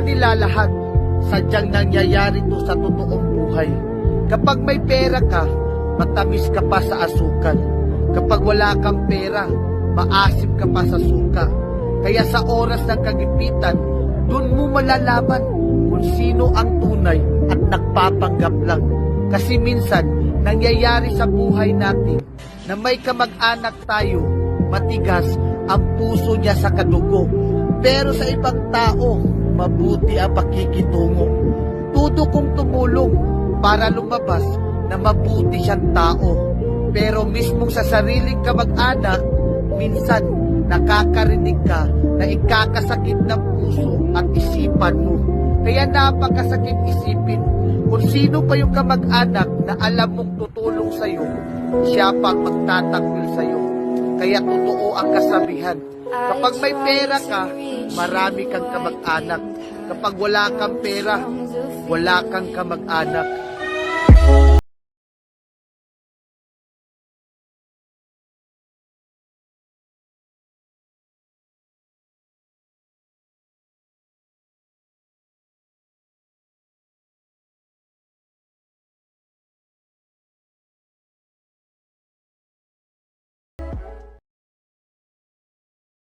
naman nilalahat. Sadyang nangyayari to sa totoong buhay. Kapag may pera ka, matamis ka pa sa asukal. Kapag wala kang pera, maasim ka pa sa suka. Kaya sa oras ng kagipitan, dun mo malalaman kung sino ang tunay at nagpapanggap lang. Kasi minsan, nangyayari sa buhay natin na may kamag-anak tayo, matigas ang puso niya sa kadugo. Pero sa ibang tao, mabuti ang pakikitungo. Tudo kong tumulong para lumabas na mabuti siyang tao. Pero mismo sa sariling kamag-anak, minsan nakakarinig ka na ikakasakit ng puso at isipan mo. Kaya napakasakit isipin kung sino pa yung kamag-anak na alam mong tutulong sa'yo, siya pang magtatanggol sa'yo. Kaya totoo ang kasabihan. Kapag may pera ka, marami kang kamag-anak. Kapag wala kang pera, wala kang kamag-anak.